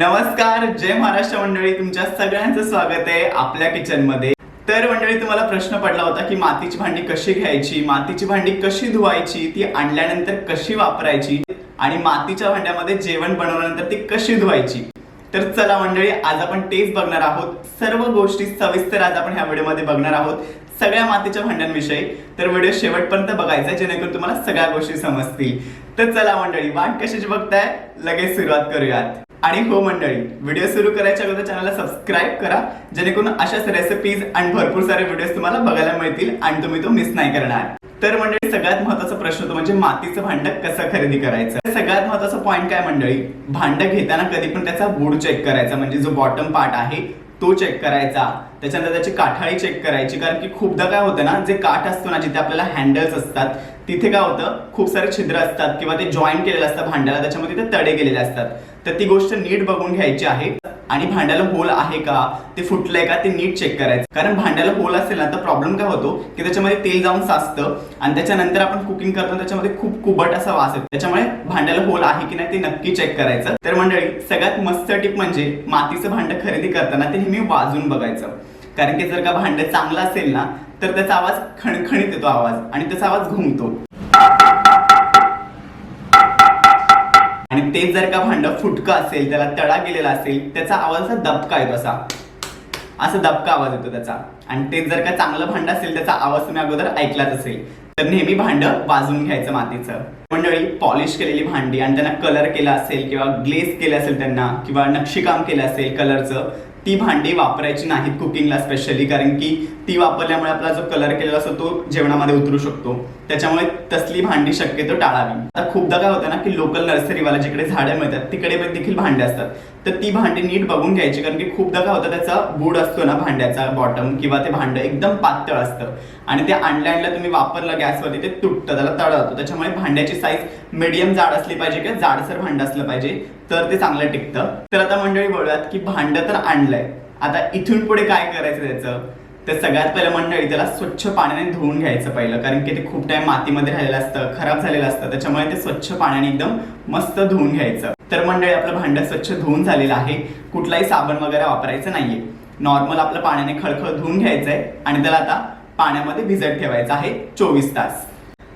नमस्कार जय महाराष्ट्र मंडळी. तुमच्या सगळ्यांचं स्वागत आहे आपल्या किचनमध्ये. तर मंडळी तुम्हाला प्रश्न पडला होता की मातीची भांडी कशी घ्यायची मातीची भांडी कशी धुवायची ती आणल्यानंतर कशी वापरायची आणि मातीच्या भांड्यामध्ये जेवण बनवल्यानंतर ती कशी धुवायची? तर चला मंडळी आज आपण तेच बघणार आहोत. सर्व गोष्टी सविस्तर आज आपण ह्या व्हिडिओमध्ये बघणार आहोत सगळ्या मातीच्या भांड्यांविषयी. तर व्हिडिओ शेवटपर्यंत बघायचा जेणेकरून तुम्हाला सगळ्या गोष्टी समजतील. तर चला मंडळी वाट कशाची बघताय? लगेच सुरुवात करूयात. आणि हो मंडळी व्हिडिओ सुरू करायच्या अगोदर चॅनलला सबस्क्राईब करा जेणेकरून अशाच रेसिपीज आणि भरपूर सारे व्हिडिओज तुम्हाला बघायला मिळतील आणि तुम्ही तो मिस नाही करणार. तर मंडळी सगळ्यात महत्त्वाचा प्रश्न तो म्हणजे मातीचं भांड कसं खरेदी करायचं? सगळ्यात महत्त्वाचा पॉईंट काय मंडळी? भांड घेताना कधी पण त्याचा बूड चेक करायचा म्हणजे जो बॉटम पार्ट आहे तो चेक करायचा. त्याच्यानंतर त्याची काठाळी चेक करायची कारण की खूपदा काय होतं ना जे काठ असतो ना जिथे आपल्याला हँडल्स असतात तिथे काय होतं खूप सारे छिद्र असतात किंवा ते जॉईन केलेलं असतं भांड्याला त्याच्यामध्ये ते तडे गेलेले असतात. तर ती गोष्ट नीट बघून घ्यायची आहे. आणि भांड्याला होल आहे का ते फुटलंय का ते नीट चेक करायचं. कारण भांड्याला होल असेल ना तर प्रॉब्लेम काय होतो की त्याच्यामध्ये तेल जाऊन साचतं आणि त्याच्यानंतर आपण कुकिंग करतो त्याच्यामध्ये खूप कुबट असा वास येतो. त्याच्यामुळे भांड्याला होल आहे की नाही ते नक्की चेक करायचं. तर मंडळी सगळ्यात मस्त टिप म्हणजे मातीचं भांडं खरेदी करताना ते नेहमी वाजून बघायचं. कारण की जर का भांडं चांगलं असेल ना तर त्याचा आवाज खणखणीत येतो आवाज आणि त्याचा आवाज घुमतो. आणि तेच जर का भांड फुटकं असेल त्याला तडा गेलेला असेल त्याचा आवाज असा दबका येतो असा. असा दबका आवाज येतो त्याचा. आणि तेच जर का चांगलं भांड असेल त्याचा आवाज तुम्ही अगोदर ऐकलाच असेल तर नेहमी भांड वाजवून घ्यायचं मातीचं. मंडळी पॉलिश केलेली भांडी आणि त्यांना कलर केला असेल किंवा ग्लेस केलं असेल त्यांना किंवा नक्षीकाम केलं असेल कलरचं ती भांडी वापरायची नाहीत कुकिंगला स्पेशली कारण की ती वापरल्यामुळे आपला जो कलर केलेला असतो तो जेवणामध्ये उतरू शकतो. त्याच्यामुळे तसली भांडी शक्यतो टाळावी. आता खूपदा काय होतं ना की लोकल नर्सरीवाला जिकडे झाडं मिळतात तिकडे पण देखील भांडे असतात. तर ती भांडी नीट बघून घ्यायची कारण की खूपदा काय होतं त्याचा बूड असतो ना भांड्याचा बॉटम किंवा ते भांडं एकदम पातळ असतं. आणि ते आणल्या आणल्या तुम्ही वापरलं गॅसवरती ते तुटतं त्याला तळ होतो त्याच्यामुळे भांड्याची साईज मीडियम जाड असली पाहिजे किंवा जाडसर भांडं असलं पाहिजे तर ते चांगलं टिकतं. तर आता मंडळी बोलूयात की भांडं तर आणलंय. आता इथून पुढे काय करायचं त्याचं? तर सगळ्यात पहिलं मंडळी त्याला स्वच्छ पाण्याने धुवून घ्यायचं पहिलं. कारण की ते खूप टाइम मातीमध्ये राहिलेलं असतं खराब झालेलं असतं. त्याच्यामुळे ते स्वच्छ पाण्याने एकदम मस्त धुवून घ्यायचं. तर मंडळी आपलं भांडं स्वच्छ धुवून झालेलं आहे. कुठलाही साबण वगैरे वापरायचं नाहीये. नॉर्मल आपलं पाण्याने खळखळ धुवून घ्यायचंय आणि त्याला आता पाण्यामध्ये भिजत ठेवायचं आहे चोवीस तास.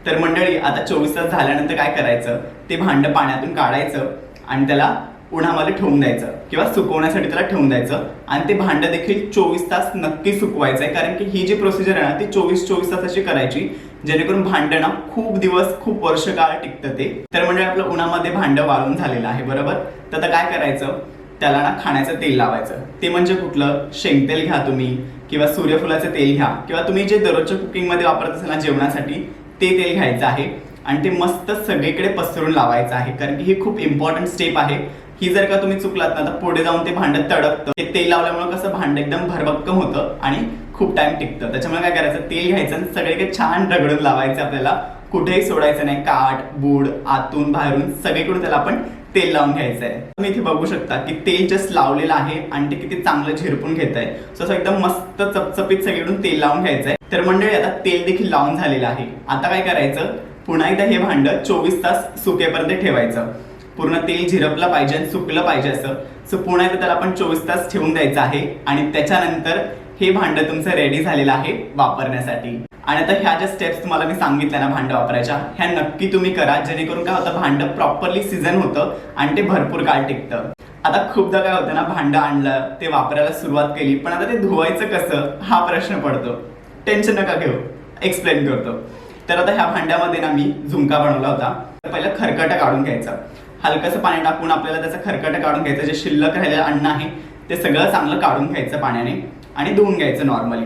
तर मंडळी आता चोवीस तास झाल्यानंतर काय करायचं? ते भांडं पाण्यातून काढायचं आणि त्याला उन्हामध्ये ठेवून द्यायचं किंवा सुकवण्यासाठी त्याला ठेवून द्यायचं. आणि ते भांडं देखील चोवीस तास नक्की सुकवायचं आहे कारण की ही जी प्रोसिजर आहे ना ती चोवीस चोवीस तासाची करायची जेणेकरून भांडं ना खूप दिवस खूप वर्ष काळ टिकतं ते. तर म्हणजे आपलं उन्हामध्ये भांडं वाळून झालेलं आहे बरोबर? तर आता काय करायचं? त्याला ना खाण्याचं तेल लावायचं. ते म्हणजे कुठलं? शेंगतेल घ्या तुम्ही किंवा सूर्यफुलाचं तेल घ्या किंवा तुम्ही जे दररोजच्या कुकिंगमध्ये वापरत असाल ना जेवणासाठी ते तेल घ्यायचं आहे. आणि ते मस्त सगळीकडे पसरून लावायचं आहे कारण की ही खूप इम्पॉर्टंट स्टेप आहे. ही जर का तुम्ही चुकलात ना तर पुढे जाऊन ते भांडं तडकतं ते तेल लावल्यामुळे कसं भांडं एकदम भरभक्कम होतं आणि खूप टाइम टिकतं. त्याच्यामुळे काय करायचं तेल घ्यायचं आणि सगळे छान रगडून लावायचं आपल्याला. कुठेही सोडायचं नाही काठ बूड आतून बाहेरून सगळीकडून त्याला आपण तेल लावून घ्यायचं आहे तुम्ही इथे बघू शकता की तेल जस्ट लावलेलं आहे आणि ते किती चांगलं झिरपून घेत आहे सो असं एकदम मस्त चपचपीत सगळीकडून तेल लावून घ्यायचं आहे तर मंडळी आता तेल देखील लावून झालेलं आहे. आता काय करायचं? पुन्हा एकदा हे भांडं चोवीस तास सुकेपर्यंत ठेवायचं. पूर्ण तेल झिरपलं पाहिजे आणि सुकलं पाहिजे असं. सो पुन्हा एकदा त्याला आपण चोवीस तास ठेवून द्यायचं आहे. आणि त्याच्यानंतर हे भांडं तुमचं रेडी झालेलं आहे वापरण्यासाठी. आणि आता ह्या ज्या स्टेप्स तुम्हाला मी सांगितल्या ना भांडं वापरायच्या ह्या नक्की तुम्ही करा. जेणेकरून काय होतं भांडं प्रॉपरली सीझन होतं आणि ते भरपूर काळ टिकतं. आता खूपदा काय होतं ना भांडं आणलं ते वापरायला सुरुवात केली पण आता ते धुवायचं कसं हा प्रश्न पडतो. टेन्शन नका घेऊ. एक्सप्लेन करतो. तर आता ह्या भांड्यामध्ये ना मी झुमका बनवला होता. पहिला खरकटा काढून घ्यायचं. हलकंसं पाणी टाकून आपल्याला त्याचं खरकटं काढून घ्यायचं जे शिल्लक राहिलेलं अन्न आहे ते सगळं चांगलं काढून घ्यायचं पाण्याने आणि धुवून घ्यायचं नॉर्मली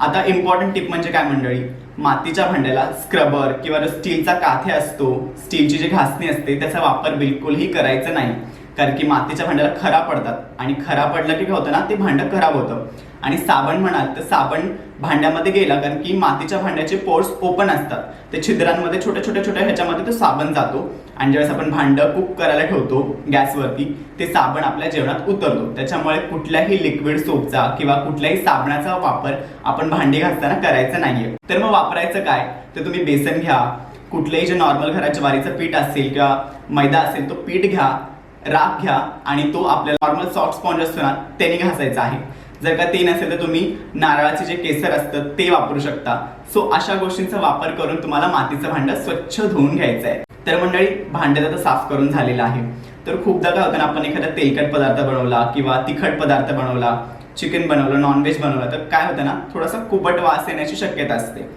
आता इम्पॉर्टंट टिप म्हणजे काय मंडळी? मातीच्या भांड्याला स्क्रबर किंवा स्टीलचा काथे असतो स्टीलची जी घासणी असते त्याचा वापर बिलकुलही करायचा नाही. कारण की मातीच्या भांड्याला खरा पडतात. आणि खरा पडलं की काय होतं ना ते भांडं खराब होतं. आणि साबण म्हणाल तर साबण भांड्यामध्ये गेला कारण की मातीच्या भांड्याचे पोर्स ओपन असतात. ते छिद्रांमध्ये छोट्या छोट्या छोट्या ह्याच्यामध्ये तो साबण जातो. आणि ज्यावेळेस आपण भांडं कुक करायला ठेवतो गॅसवरती ते साबण आपल्या जेवणात उतरतो. त्याच्यामुळे कुठल्याही लिक्विड सोपचा किंवा कुठल्याही साबणाचा वापर आपण भांडी घासताना करायचा नाहीये. तर मग वापरायचं काय? तर तुम्ही बेसन घ्या. कुठलेही जे नॉर्मल घरात ज्वारीचं पीठ असेल किंवा मैदा असेल तो पीठ घ्या. राख घ्या आणि तो आपल्याला नॉर्मल सॉफ्ट स्पॉन्ज असतो ना त्याने घासायचा आहे. जर का ते नसेल तर तुम्ही नारळाचे जे केसर असतं ते वापरू शकता. सो अशा गोष्टींचा वापर करून तुम्हाला मातीचं भांडं स्वच्छ धुवून घ्यायचं आहे तर मंडळी भांडं आता साफ करून झालेलं आहे. तर खूपदा काय होतं ना आपण एखादा तेलकट पदार्थ बनवला किंवा तिखट पदार्थ बनवला चिकन बनवलं नॉनव्हेज बनवलं तर काय होतं ना थोडासा कुबट वास येण्याची शक्यता असते.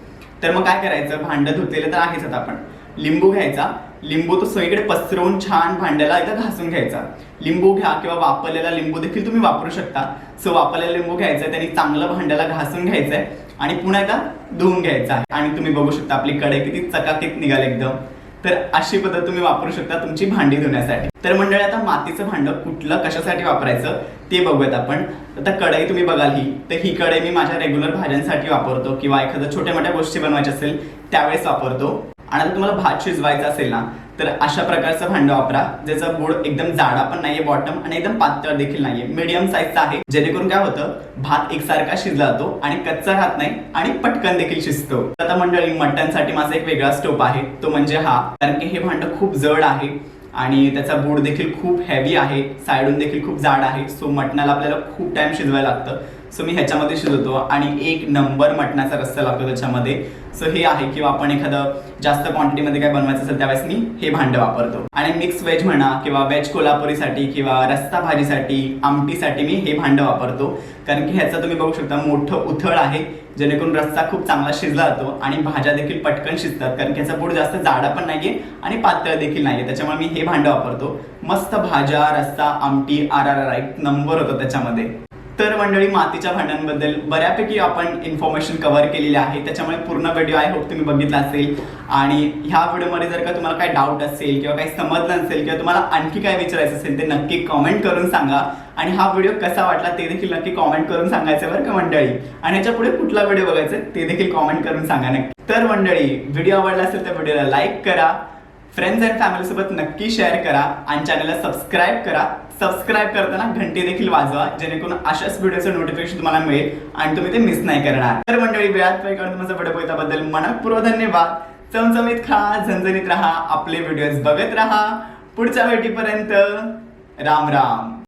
तर मग काय करायचं? भांडं धुतलेलं तर आहेच आता आपण. लिंबू घ्यायचा. लिंबू तो सगळीकडे पसरवून छान भांड्याला एकदा घासून घ्यायचा. लिंबू घ्या किंवा वापरलेला लिंबू देखील तुम्ही वापरू शकता. सो वापरलेला लिंबू घ्यायचा आहे त्यांनी चांगलं भांड्याला घासून घ्यायचं आहे आणि पुन्हा एकदा धुवून घ्यायचा आहे. आणि तुम्ही बघू शकता आपली कढई किती चकाकीत निघाल एकदम. तर अशी पद्धत तुम्ही वापरू शकता तुमची भांडी धुण्यासाठी. तर मंडळी आता मातीचं भांडं कुठलं कशासाठी वापरायचं ते बघूयात आपण. आता कढई तुम्ही बघाल ही. तर ही कढई मी माझ्या रेग्युलर भाज्यांसाठी वापरतो किंवा एखाद्या छोट्या मोठ्या गोष्टी बनवायच्या असेल त्यावेळेस वापरतो. आणि आता तुम्हाला भात शिजवायचा असेल ना तर अशा प्रकारचं भांडं वापरा ज्याचा बोर्ड एकदम जाडा पण नाहीये बॉटम आणि एकदम पातळ देखील नाहीये. मीडियम साईजचा आहे. जेणेकरून काय होतं भात एकसारखा शिजला जातो आणि कच्चा राहत नाही आणि पटकन देखील शिजतो. आता मंडळी मटणसाठी माझा एक वेगळा स्टोप आहे. तो म्हणजे हा. कारण की हे भांडं खूप जड आहे आणि त्याचा बूड देखील खूप हेवी आहे. साईडून देखील खूप जाड आहे. सो मटणाला आपल्याला खूप टाइम शिजवायला लागतं. सो मी ह्याच्यामध्ये शिजवतो आणि एक नंबर मटणाचा रस्सा लागतो त्याच्यामध्ये. सो हे आहे किंवा आपण एखादं जास्त क्वांटिटीमध्ये काय बनवायचं असेल त्यावेळेस मी हे भांडं वापरतो. आणि मिक्स व्हेज म्हणा किंवा व्हेज कोल्हापुरीसाठी किंवा रस्ता भाजीसाठी आमटीसाठी मी हे भांडं वापरतो. कारण की ह्याचं तुम्ही बघू शकता मोठं उथळ आहे जेणेकरून रस्सा खूप चांगला शिजला जातो आणि भाज्या देखील पटकन शिजतात. कारण की ह्याचा बूड जास्त जाडा पण नाहीये आणि पातळ देखील नाहीये. त्याच्यामुळे मी हे भांडं वापरतो. मस्त भाज्या रस्सा आमटी आर आर आर एक नंबर होतो त्याच्यामध्ये. तर मंडळी मातीच्या भांड्यांबद्दल बऱ्यापैकी आपण इन्फॉर्मेशन कव्हर केलेली आहे. त्याच्यामुळे पूर्ण व्हिडिओ आय होप तुम्ही बघितला असेल. आणि ह्या व्हिडिओमध्ये जर का तुम्हाला काही डाऊट असेल किंवा काही समजलं नसेल किंवा तुम्हाला आणखी काय विचारायचं असेल ते नक्की कॉमेंट करून सांगा. आणि हा व्हिडिओ कसा वाटला ते देखील नक्की कॉमेंट करून सांगायचं बरं का मंडळी? आणि याच्यापुढे कुठला व्हिडिओ बघायचा ते देखील कॉमेंट करून सांगा नक्की. तर मंडळी व्हिडिओ आवडला असेल तर व्हिडिओला लाईक करा. फ्रेंड्स अँड फॅमिली सोबत नक्की शेअर करा. आणि चॅनलला सबस्क्राईब करा. सबस्क्राईब करताना घंटी देखील वाजवा जेणेकरून अशाच व्हिडिओचं नोटिफिकेशन तुम्हाला मिळेल आणि तुम्ही ते मिस नाही करणार. तर मंडळी वेळात पैकी तुमचा व्हिडिओ बघितल्याबद्दल मनपूर्वक धन्यवाद. चमचमीत खा झणझणीत राहा आपले व्हिडिओज बघत राहा. पुढच्या भेटीपर्यंत राम राम.